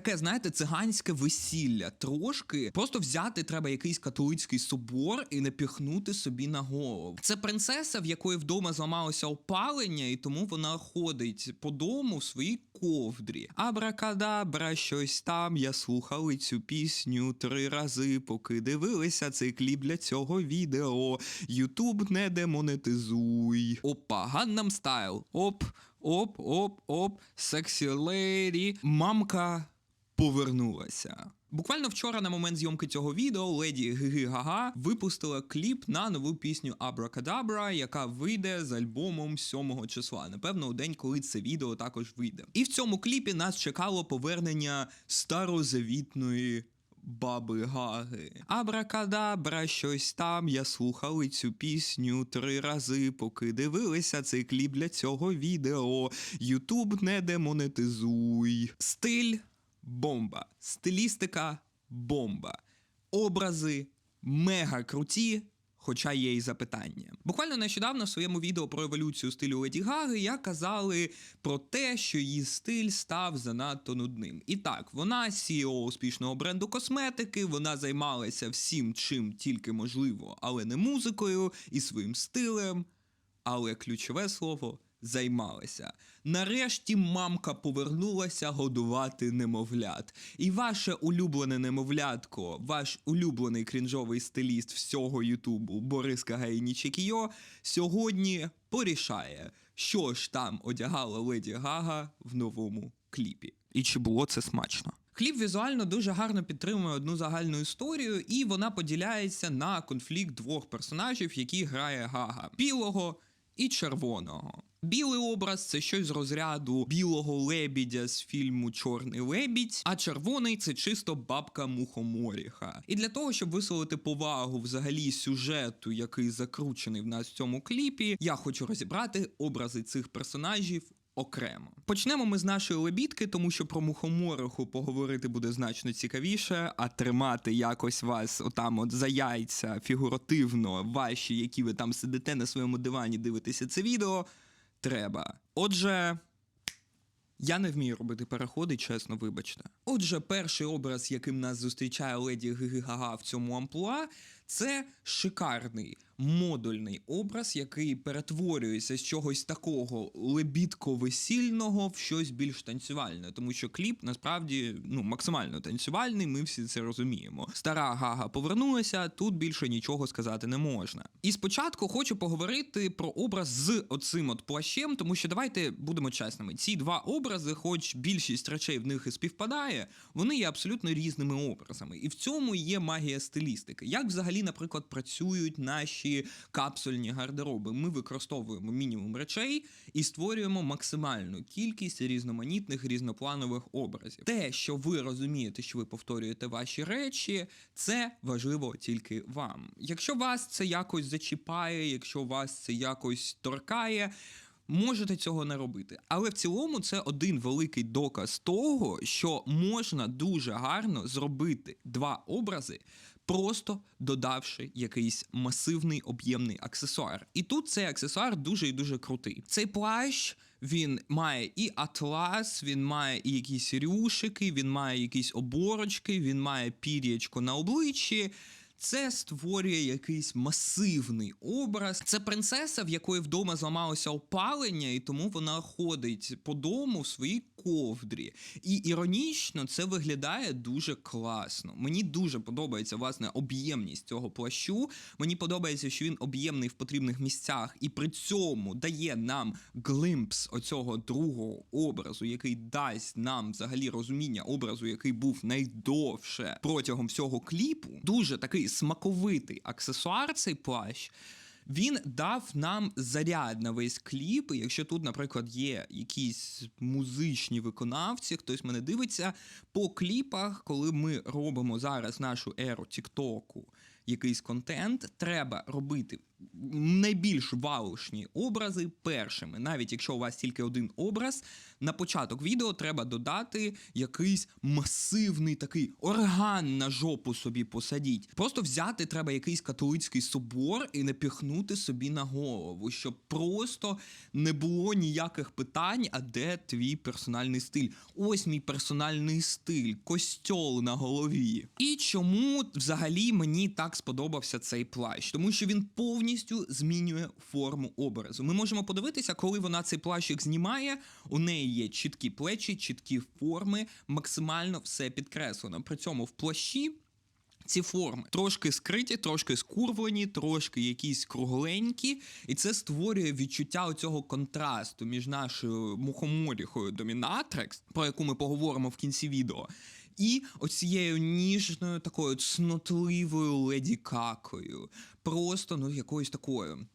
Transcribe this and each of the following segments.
таке, знаєте, циганське весілля. Трошки просто взяти треба якийсь католицький собор і напіхнути собі на голову. Це принцеса, в якої вдома зламалося опалення, і тому вона ходить по дому в своїй ковдрі. Абракадабра, щось там. Я слухали цю пісню три рази, поки дивилися цей кліп для цього відео. Ютуб не демонетизуй. Опа, Ганнам стайл. Оп, оп, оп, оп, сексі леді. Мамка повернулася. Буквально вчора, на момент зйомки цього відео, леді Гиги Гага випустила кліп на нову пісню Абракадабра, яка вийде з альбомом 7 числа. Напевно, у день, коли це відео також вийде. І в цьому кліпі нас чекало повернення старозавітної. Баби Гаги. Абракадабра, щось там. Я слухали цю пісню три рази, поки дивилися цей кліп для цього відео. Ютуб не демонетизуй. Стиль бомба. Стилістика бомба. Образи мега круті. Хоча є і запитання. Буквально нещодавно в своєму відео про еволюцію стилю Леді Гаги я казали про те, що її стиль став занадто нудним. І так, вона CEO успішного бренду косметики, вона займалася всім, чим тільки можливо, але не музикою і своїм стилем. Але ключове слово займалася. Нарешті мамка повернулася годувати немовлят. І ваше улюблене немовлятко, ваш улюблений крінжовий стиліст всього Ютубу Борис Кагайнічекіо сьогодні порішає, що ж там одягала Леді Гага в новому кліпі. І чи було це смачно? Кліп візуально дуже гарно підтримує одну загальну історію, і вона поділяється на конфлікт двох персонажів, які грає Гага: білого і червоного. Білий образ це щось з розряду білого лебідя з фільму Чорний лебідь, а червоний це чисто бабка мухоморіха. І для того, щоб висловити повагу взагалі сюжету, який закручений в нас в цьому кліпі, я хочу розібрати образи цих персонажів. Окремо почнемо ми з нашої лебідки, тому що про мухомориху поговорити буде значно цікавіше, а тримати якось вас отам от за яйця фігуративно, ваші, які ви там сидите на своєму дивані, дивитеся це відео, треба. Отже. Я не вмію робити переходи, чесно, вибачте. Отже, перший образ, яким нас зустрічає леді Гиги Гага в цьому амплуа, це шикарний модульний образ, який перетворюється з чогось такого лебідко-весільного в щось більш танцювальне, тому що кліп насправді ну максимально танцювальний. Ми всі це розуміємо. Стара Гага повернулася, тут більше нічого сказати не можна. І спочатку хочу поговорити про образ з оцим от плащем, тому що давайте будемо чесними. Ці два образи, хоч більшість речей в них і співпадає, вони є абсолютно різними образами. І в цьому є магія стилістики. Як взагалі, наприклад, працюють наші капсульні гардероби? Ми використовуємо мінімум речей і створюємо максимальну кількість різноманітних різнопланових образів. Те, що ви розумієте, що ви повторюєте ваші речі, це важливо тільки вам. Якщо вас це якось зачіпає, якщо вас це якось торкає. Можете цього не робити, але в цілому це один великий доказ того, що можна дуже гарно зробити два образи, просто додавши якийсь масивний об'ємний аксесуар. І тут цей аксесуар дуже і дуже крутий. Цей плащ він має і атлас, він має і якісь рюшики, він має якісь оборочки, він має пір'ячко на обличчі. Це створює якийсь масивний образ. Це принцеса, в якої вдома зламалося опалення, і тому вона ходить по дому в своїй ковдрі. І іронічно це виглядає дуже класно. Мені дуже подобається власне об'ємність цього плащу. Мені подобається, що він об'ємний в потрібних місцях, і при цьому дає нам глимпс оцього другого образу, який дасть нам взагалі розуміння образу, який був найдовше протягом всього кліпу. Дуже такий смаковитий аксесуар цей плащ. Він дав нам заряд на весь кліп. І якщо тут, наприклад, є якісь музичні виконавці, хтось мене дивиться по кліпах, коли ми робимо зараз нашу еру Тіктоку, якийсь контент, треба робити найбільш валушні образи першими. Навіть якщо у вас тільки один образ, на початок відео треба додати якийсь масивний такий орган на жопу собі посадіть. Просто взяти треба якийсь католицький собор і напіхнути собі на голову, щоб просто не було ніяких питань, а де твій персональний стиль. Ось мій персональний стиль, костьол на голові. І чому взагалі мені так сподобався цей плащ? Тому що він повністю змінює форму образу. Ми можемо подивитися, коли вона цей плащик знімає. У неї є чіткі плечі, чіткі форми, максимально все підкреслено. При цьому в плащі. Ці форми трошки скриті, трошки скурвлені, трошки якісь кругленькі, і це створює відчуття оцього контрасту між нашою мухоморіхою домінатрекс, про яку ми поговоримо в кінці відео, і оцією ніжною такою цнотливою леді какою. Просто ну якоюсь такою.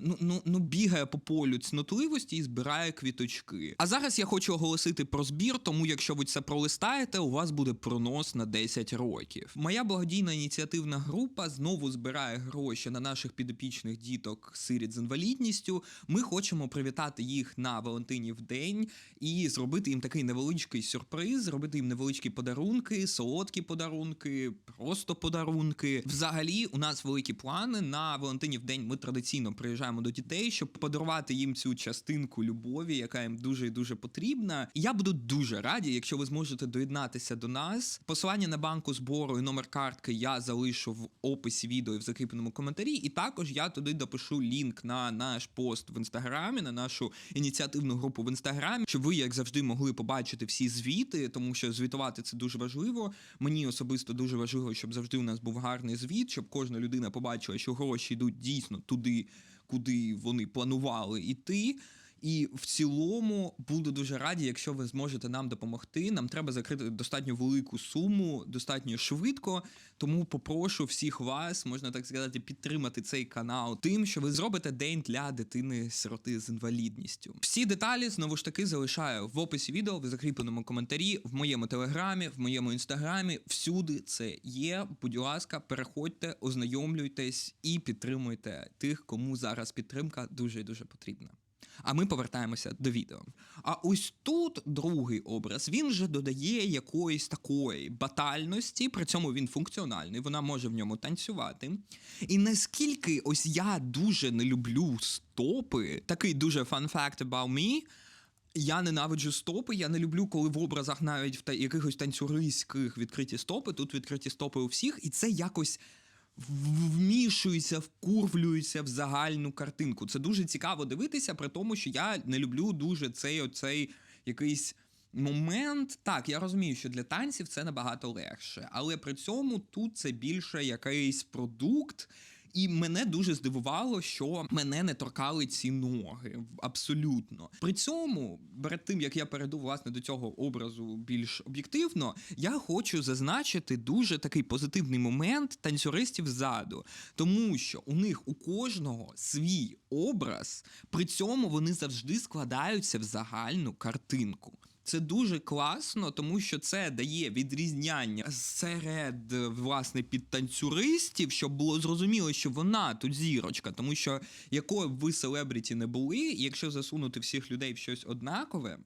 Ну, ну, ну бігає по полю цнотливості і збирає квіточки. А зараз я хочу оголосити про збір, тому якщо ви це пролистаєте, у вас буде пронос на 10 років. Моя благодійна ініціативна група знову збирає гроші на наших підопічних діток сиріт з інвалідністю. Ми хочемо привітати їх на Валентинів день і зробити їм такий невеличкий сюрприз, зробити їм невеличкі подарунки, солодкі подарунки, просто подарунки. Взагалі, у нас великі плани на Валентинів день. Ми традиційно приїжджаємо до дітей, щоб подарувати їм цю частинку любові, яка їм дуже і дуже потрібна. Я буду дуже раді, якщо ви зможете доєднатися до нас. Посилання на банку збору і номер картки я залишу в описі відео і в закріпленому коментарі. І також я туди допишу лінк на наш пост в інстаграмі, на нашу ініціативну групу в інстаграмі, щоб ви, як завжди, могли побачити всі звіти, тому що звітувати це дуже важливо. Мені особисто дуже важливо, щоб завжди у нас був гарний звіт, щоб кожна людина побачила, що гроші йдуть дійсно туди, куди вони планували йти. І в цілому буду дуже раді, якщо ви зможете нам допомогти. Нам треба закрити достатньо велику суму, достатньо швидко. Тому попрошу всіх вас, можна так сказати, підтримати цей канал тим, що ви зробите день для дитини-сироти з інвалідністю. Всі деталі знову ж таки залишаю в описі відео, в закріпленому коментарі, в моєму телеграмі, в моєму інстаграмі. Всюди це є. Будь ласка, переходьте, ознайомлюйтесь і підтримуйте тих, кому зараз підтримка дуже і дуже потрібна. А ми повертаємося до відео. А ось тут другий образ він же додає якоїсь такої батальності, при цьому він функціональний, вона може в ньому танцювати. І наскільки ось я дуже не люблю стопи, такий дуже fun fact about me, я ненавиджу стопи. Я не люблю, коли в образах навіть в та якихось танцюристських відкриті стопи. Тут відкриті стопи у всіх, і це якось в- вмішується, вкурвлюється в загальну картинку. Це дуже цікаво дивитися, при тому, що я не люблю дуже цей оцей якийсь. Момент, так, я розумію, що для танців це набагато легше, але при цьому тут це більше якийсь продукт, і мене дуже здивувало, що мене не торкали ці ноги абсолютно. При цьому, перед тим як я перейду власне до цього образу більш об'єктивно, я хочу зазначити дуже такий позитивний момент танцюристів ззаду, тому що у них у кожного свій образ, при цьому вони завжди складаються в загальну картинку. Це дуже класно, тому що це дає відрізняння серед власне підтанцюристів, щоб було зрозуміло, що вона тут зірочка, тому що якою б ви селебріті не були, якщо засунути всіх людей в щось однакове.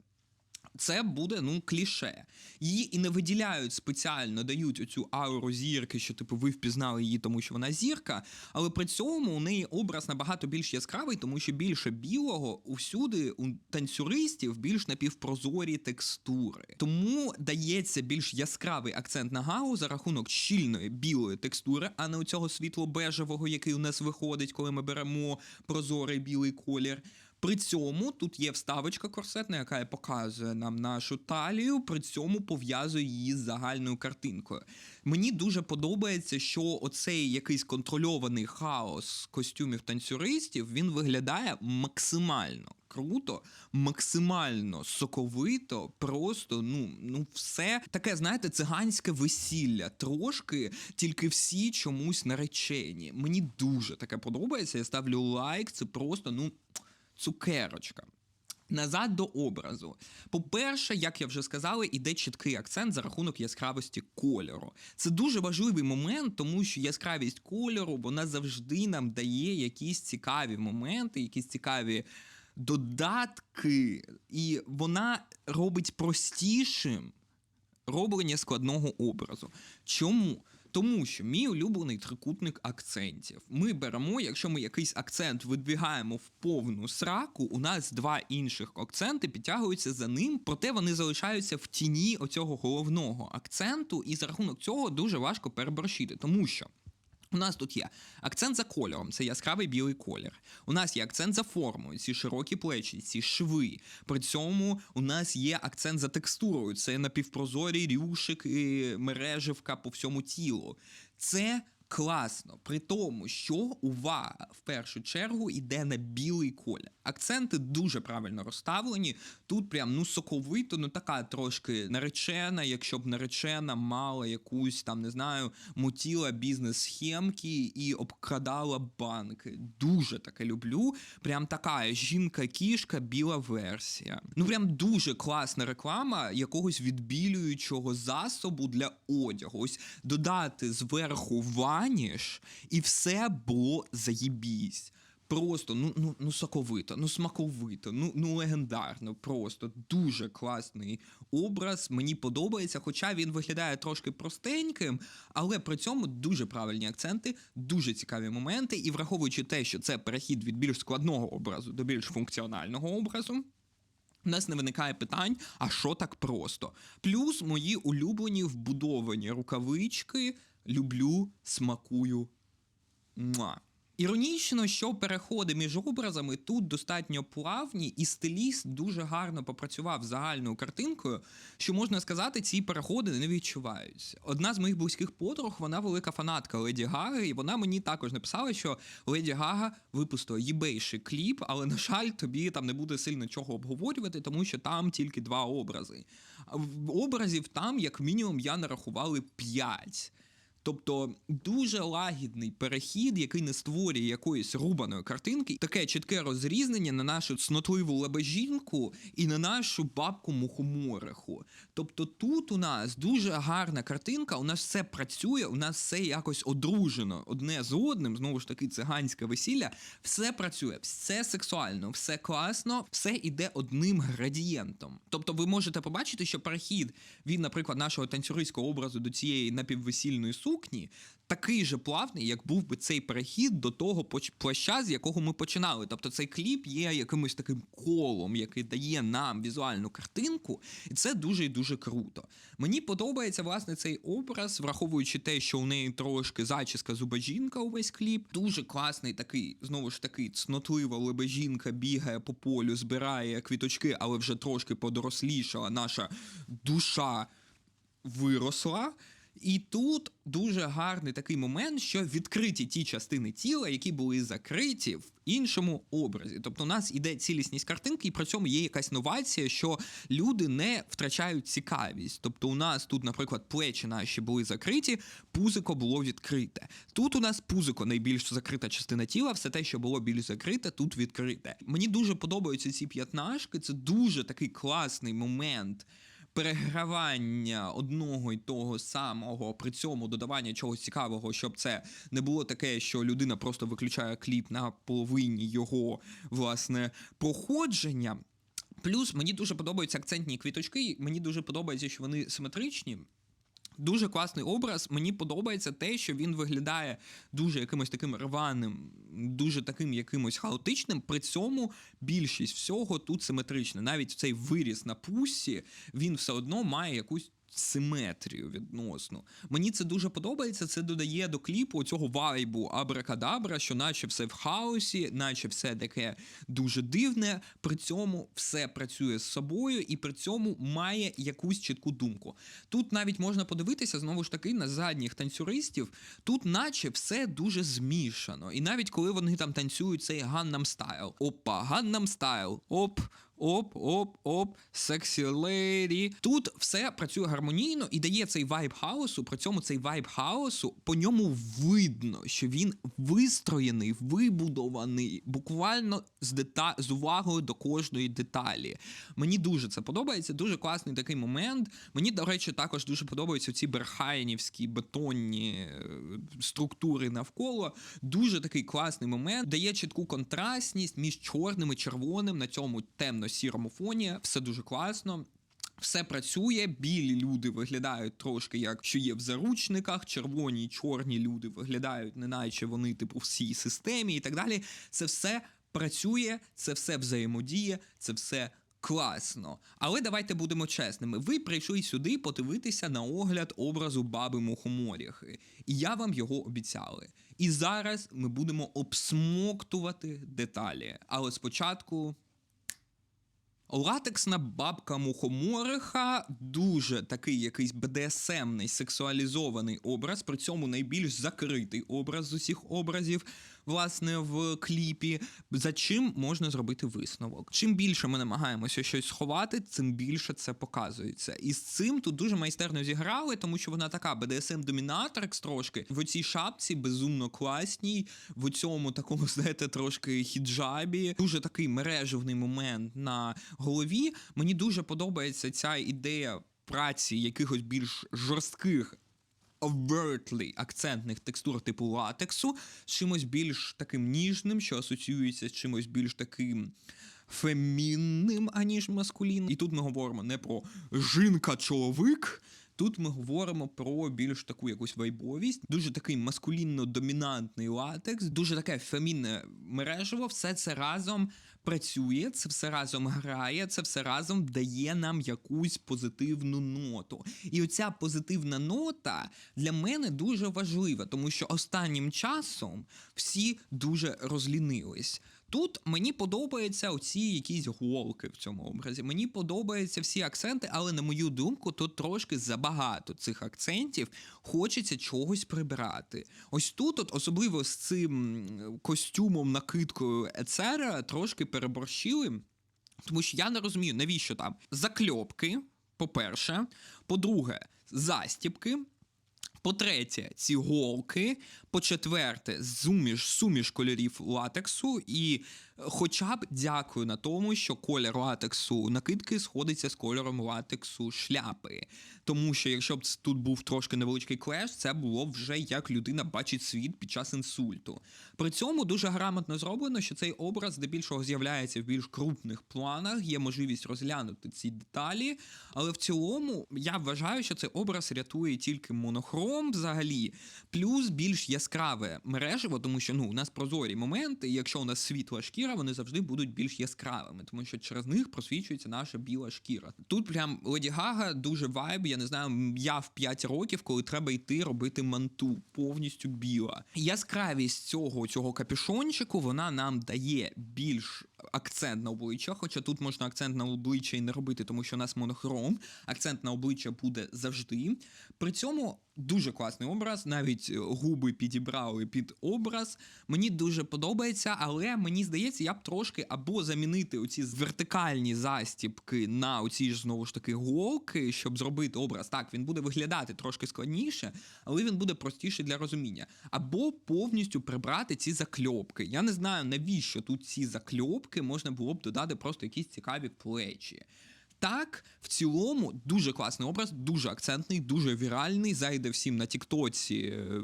Це буде ну кліше. Її і не виділяють спеціально, дають оцю ауру зірки, що типу ви впізнали її, тому що вона зірка. Але при цьому у неї образ набагато більш яскравий, тому що більше білого усюди у танцюристів більш напівпрозорі текстури. Тому дається більш яскравий акцент на гау за рахунок щільної білої текстури, а не у цього світло-бежевого, який у нас виходить, коли ми беремо прозорий білий колір. При цьому тут є вставочка корсетна, яка показує нам нашу талію, при цьому пов'язує її з загальною картинкою. Мені дуже подобається, що оцей якийсь контрольований хаос костюмів танцюристів він виглядає максимально круто, максимально соковито, просто ну, ну все таке, знаєте, циганське весілля. Трошки, тільки всі чомусь наречені. Мені дуже таке подобається. Я ставлю лайк, це просто ну цукерочка. Назад до образу. По-перше, як я вже сказала, іде чіткий акцент за рахунок яскравості кольору. Це дуже важливий момент, тому що яскравість кольору вона завжди нам дає якісь цікаві моменти, якісь цікаві додатки, і вона робить простішим роблення складного образу. Чому? Тому що мій улюблений трикутник акцентів. Ми беремо, якщо ми якийсь акцент видвігаємо в повну сраку, у нас два інших акценти підтягуються за ним, проте вони залишаються в тіні оцього головного акценту, і за рахунок цього дуже важко переборщити, тому що. У нас тут є акцент за кольором, це яскравий білий колір. У нас є акцент за формою, ці широкі плечі, ці шви. При цьому у нас є акцент за текстурою, це напівпрозорі рюшик і мереживка по всьому тілу. Це класно, при тому, що увага в першу чергу йде на білий колір. Акценти дуже правильно розставлені. Тут прям ну соковито, ну така трошки наречена, якщо б наречена мала якусь там, не знаю, мутіла бізнес-схемки і обкрадала банки. Дуже таке люблю. Прям така жінка-кішка, біла версія. Ну прям дуже класна реклама якогось відбілюючого засобу для одягу. Ось додати зверху ваніш, і все було заєбісь. Просто ну ну ну соковито, ну смаковито, ну ну легендарно. Просто дуже класний образ. Мені подобається, хоча він виглядає трошки простеньким, але при цьому дуже правильні акценти, дуже цікаві моменти. І враховуючи те, що це перехід від більш складного образу до більш функціонального образу. У нас не виникає питань, а що так просто? Плюс мої улюблені вбудовані рукавички люблю, смакую. Муа. Іронічно, що переходи між образами тут достатньо плавні, і стиліст дуже гарно попрацював загальною картинкою, що можна сказати, ці переходи не відчуваються. Одна з моїх близьких подруг, вона велика фанатка Леді Гаги, і вона мені також написала, що Леді Гага випустила їбейший кліп, але на жаль, тобі там не буде сильно чого обговорювати, тому що там тільки два образи. Образів там, як мінімум, я нарахували п'ять. Тобто дуже лагідний перехід, який не створює якоїсь рубаної картинки, таке чітке розрізнення на нашу цнотливу лебежінку і на нашу бабку мухомориху. Тобто тут у нас дуже гарна картинка, у нас все працює, у нас все якось одружено одне з одним, знову ж таки, циганське весілля, все працює, все сексуально, все класно, все іде одним градієнтом. Тобто ви можете побачити, що перехід від, наприклад, нашого танцюристського образу до цієї напіввесільної сукні такий же плавний, як був би цей перехід до того плаща, з якого ми починали. Тобто цей кліп є якимось таким колом, який дає нам візуальну картинку, і це дуже і дуже круто. Мені подобається власне цей образ, враховуючи те, що у неї трошки зачіска зубожінка увесь кліп. Дуже класний такий, знову ж таки, цнотлива лебежінка бігає по полю, збирає квіточки, але вже трошки подорослішала наша душа виросла. І тут дуже гарний такий момент, що відкриті ті частини тіла, які були закриті в іншому образі. Тобто, у нас іде цілісність картинки, і при цьому є якась новація, що люди не втрачають цікавість. Тобто, у нас тут, наприклад, плечі наші були закриті, пузико було відкрите. Тут у нас пузико найбільш закрита частина тіла, все те, що було більш закрите, тут відкрите. Мені дуже подобаються ці п'ятнашки. Це дуже такий класний момент перегравання одного і того самого, при цьому додавання чогось цікавого, щоб це не було таке, що людина просто виключає кліп на половині його власне проходження. Плюс мені дуже подобаються акцентні квіточки. Мені дуже подобається, що вони симетричні. Дуже класний образ. Мені подобається те, що він виглядає дуже якимось таким рваним, дуже таким якимось хаотичним. При цьому більшість всього тут симетрична. Навіть цей виріс на пусі, він все одно має якусь. Симетрію відносно. Мені це дуже подобається. Це додає до кліпу цього вайбу абракадабра, що наче все в хаосі, наче все таке дуже дивне. При цьому все працює з собою і при цьому має якусь чітку думку. Тут навіть можна подивитися знову ж таки на задніх танцюристів. Тут, наче, все дуже змішано. І навіть коли вони там танцюють цей Gangnam Style. Опа, Gangnam Style, оп. Оп, оп, оп, сексі леді. Тут все працює гармонійно і дає цей вайб хаосу. При цьому цей вайб хаосу по ньому видно, що він вистроєний, вибудований, буквально з дета... з увагою до кожної деталі. Мені дуже це подобається. Дуже класний такий момент. Мені, до речі, також дуже подобаються ці берхайнівські бетонні е, структури навколо. Дуже такий класний момент. Дає чітку контрастність між чорним і червоним на цьому темно-сірому фоні. Все дуже класно. Все працює, білі люди виглядають трошки як що є в заручниках, червоні чорні люди виглядають, неначе вони, типу, в цій системі і так далі. Це все працює, це все взаємодіє, це все класно. Але давайте будемо чесними. Ви прийшли сюди подивитися на огляд образу баби Мухоморяхи, і я вам його обіцяли. І зараз ми будемо обсмоктувати деталі. Але спочатку Латексна бабка мухомориха дуже такий якийсь БДСМний, сексуалізований образ, при цьому найбільш закритий образ з усіх образів, власне, в кліпі. За чим можна зробити висновок? Чим більше ми намагаємося щось сховати, цим більше це показується. І з цим тут дуже майстерно зіграли, тому що вона така БДСМ-домінаторекс трошки в оцій шапці безумно класній, в цьому такому, знаєте, трошки хіджабі. Дуже такий мережевний момент на голові. Мені дуже подобається ця ідея праці якихось більш жорстких. Overtly акцентних текстур типу латексу з чимось більш таким ніжним, що асоціюється з чимось більш таким фемінним, аніж маскулінним. І тут ми говоримо не про жінка-чоловік. Тут ми говоримо про більш таку якусь вайбовість, дуже такий маскулінно-домінантний латекс, дуже таке фемінне мережево. Все це разом працює, це все разом грає, це все разом дає нам якусь позитивну ноту. І оця позитивна нота для мене дуже важлива, тому що останнім часом всі дуже розлінились. Тут мені подобаються оці якісь голки в цьому образі. Мені подобаються всі акценти, але на мою думку, тут трошки забагато цих акцентів. Хочеться чогось прибрати. Ось тут, от, особливо з цим костюмом, накидкою ецера, трошки переборщили. Тому що я не розумію, навіщо там закльопки, по-перше, по-друге, застіпки. По-третє, ці голки. По-четверте, суміш, суміш кольорів латексу. І хоча б дякую на тому, що колір латексу накидки сходиться з кольором латексу шляпи. Тому що якщо б тут був трошки невеличкий клеш, це було вже як людина бачить світ під час інсульту. При цьому дуже грамотно зроблено, що цей образ здебільшого з'являється в більш крупних планах, є можливість розглянути ці деталі. Але в цілому я вважаю, що цей образ рятує тільки монохром взагалі, плюс більш яскраве мережево, тому що ну у нас прозорі моменти, якщо у нас світла шкіра, вони завжди будуть більш яскравими, тому що через них просвічується наша біла шкіра. Тут прям Леді Гага дуже вайб. Я не знаю, я в 5 років, коли треба йти робити манту, повністю біла. Яскравість цього цього капюшончику вона нам дає більш акцент на обличчя. Хоча тут можна акцент на обличчя і не робити, тому що у нас монохром. Акцент на обличчя буде завжди. При цьому дуже класний образ, навіть е, губи підібрали під образ. Мені дуже подобається, але мені здається, я б трошки або замінити оці вертикальні застіпки на оці ж знову ж таки голки, щоб зробити образ. Так, він буде виглядати трошки складніше, але він буде простіший для розуміння. Або повністю прибрати ці закльопки. Я не знаю, навіщо тут ці закльопки можна було б додати просто якісь цікаві плечі. Так, в цілому, дуже класний образ, дуже акцентний, дуже віральний. Зайде всім на Тіктоці, е,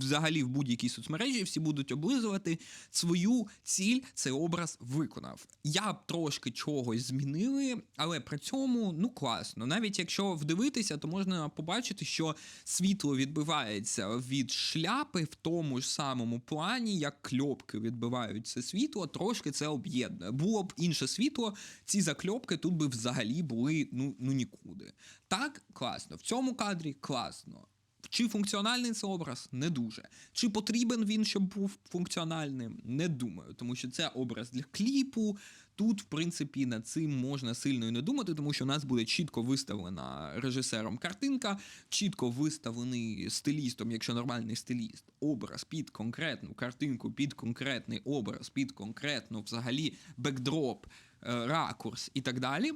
взагалі в будь-якій соцмережі, всі будуть облизувати. Свою ціль цей образ виконав. Я б трошки чогось змінили, але при цьому ну класно. Навіть якщо вдивитися, то можна побачити, що світло відбивається від шляпи в тому ж самому плані, як кльопки відбивають це світло, трошки це об'єднує. Було б інше світло, ці закльопки тут би взагалі були ну, ну нікуди. Так, класно. В цьому кадрі класно. Чи функціональний це образ? Не дуже. Чи потрібен він, щоб був функціональним? Не думаю, тому що це образ для кліпу. Тут, в принципі, над цим можна сильно і не думати, тому що у нас буде чітко виставлена режисером картинка, чітко виставлений стилістом, якщо нормальний стиліст, образ під конкретну картинку, під конкретний образ, під конкретну взагалі бекдроп е, ракурс і так далі.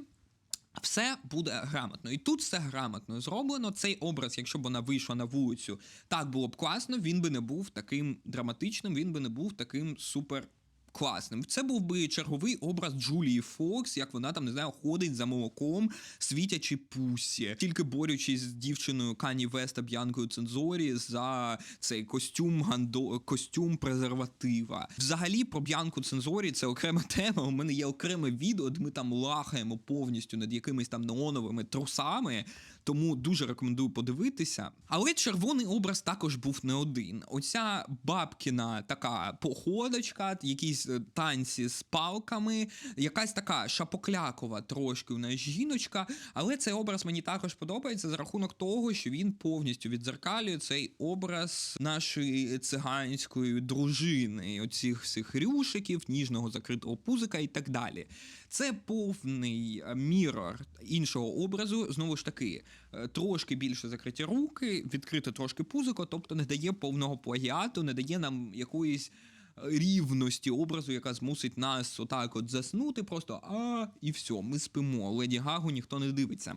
Все буде грамотно. І тут все грамотно зроблено. Цей образ, якщо б вона вийшла на вулицю, так було б класно, він би не був таким драматичним, він би не був таким супер. Класним. Це був би черговий образ Джулії Фокс, як вона там не знаю, ходить за молоком, світячи пусі, тільки борючись з дівчиною Кані Веста Б'янкою Цензорі за цей костюм гандо костюм презерватива. Взагалі про Б'янку Цензорі це окрема тема. У мене є окреме відео, де ми там лахаємо повністю над якимись там неоновими трусами. Тому дуже рекомендую подивитися. Але червоний образ також був не один. Оця бабкіна така походочка, якісь е, танці з палками, якась така шапоклякова трошки у нас жіночка. Але цей образ мені також подобається за рахунок того, що він повністю відзеркалює цей образ нашої циганської дружини, оцих всіх рюшиків, ніжного закритого пузика і так далі. Це повний е, мірор іншого образу. Знову ж таки, трошки більше закриті руки, відкрите трошки пузико, тобто не дає повного плагіату, не дає нам якоїсь. е, Рівності образу, яка змусить нас отак от заснути, просто а і все, ми спимо. Леді Гагу ніхто не дивиться.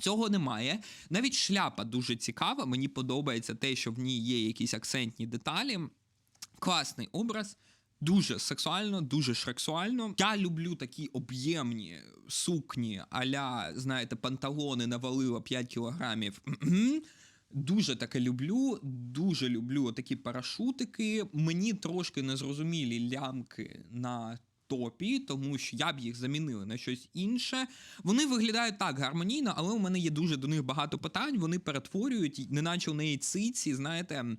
Цього немає. Навіть шляпа дуже цікава. Мені подобається те, що в ній є якісь акцентні деталі. Класний образ. Дуже сексуально, дуже шрексуально. Я люблю такі об'ємні сукні, аля, знаєте, панталони навалила 5 кілограмів. Дуже таке люблю, дуже люблю такі парашутики. Мені трошки незрозумілі лямки на топі, тому що я б їх замінила на щось інше. Вони виглядають так гармонійно, але у мене є дуже до них багато питань. Вони перетворюють, неначе у неї циці, знаєте.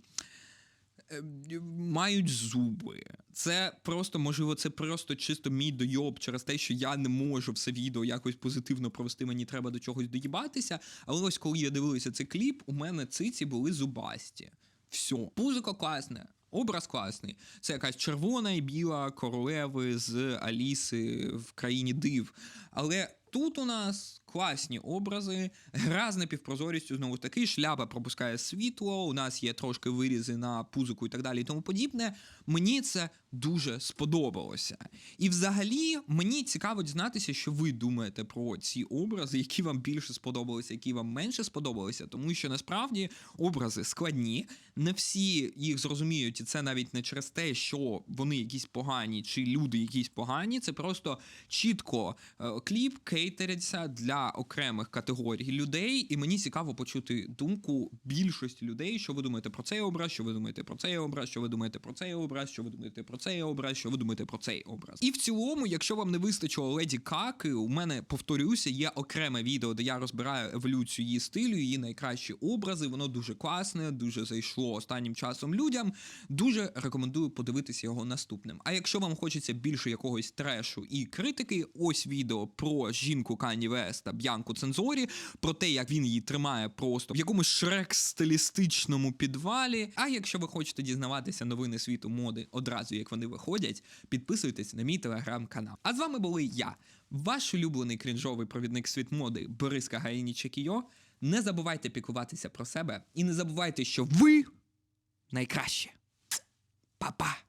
Е, Мають зуби. Це просто, можливо, це просто чисто мій дойоб через те, що я не можу все відео якось позитивно провести, мені треба до чогось доїбатися. Але ось коли я дивився цей кліп, у мене циці були зубасті. Все. Пузико класне, образ класний. Це якась червона і біла королеви з Аліси в країні див. Але тут у нас класні образи, гра з напівпрозорістю, знову таки, шляпа пропускає світло, у нас є трошки вирізи на пузику і так далі, і тому подібне. Мені це дуже сподобалося. І взагалі мені цікаво дізнатися, що ви думаєте про ці образи, які вам більше сподобалися, які вам менше сподобалися, тому що насправді образи складні, не всі їх зрозуміють, і це навіть не через те, що вони якісь погані, чи люди якісь погані. Це просто чітко е, кліп кейтериться для окремих категорій людей, і мені цікаво почути думку більшості людей, що ви думаєте про цей образ, що ви думаєте про цей образ, що ви думаєте про цей образ, що ви думаєте про цей образ, що ви думаєте про цей образ. І в цілому, якщо вам не вистачило леді каки, у мене повторюся, є окреме відео, де я розбираю еволюцію її стилю, її найкращі образи. Воно дуже класне, дуже зайшло останнім часом людям. Дуже рекомендую подивитися його наступним. А якщо вам хочеться більше якогось трешу і критики, ось відео про жінку Кані Веста Б'янку Цензорі, про те, як він її тримає просто в якомусь шрек-стилістичному підвалі. А якщо ви хочете дізнаватися новини світу моди одразу, як вони виходять, підписуйтесь на мій телеграм-канал. А з вами були я, ваш улюблений крінжовий провідник світ моди Бориска Гаїні Чекійо. Не забувайте піклуватися про себе і не забувайте, що ви найкраще. Па-па!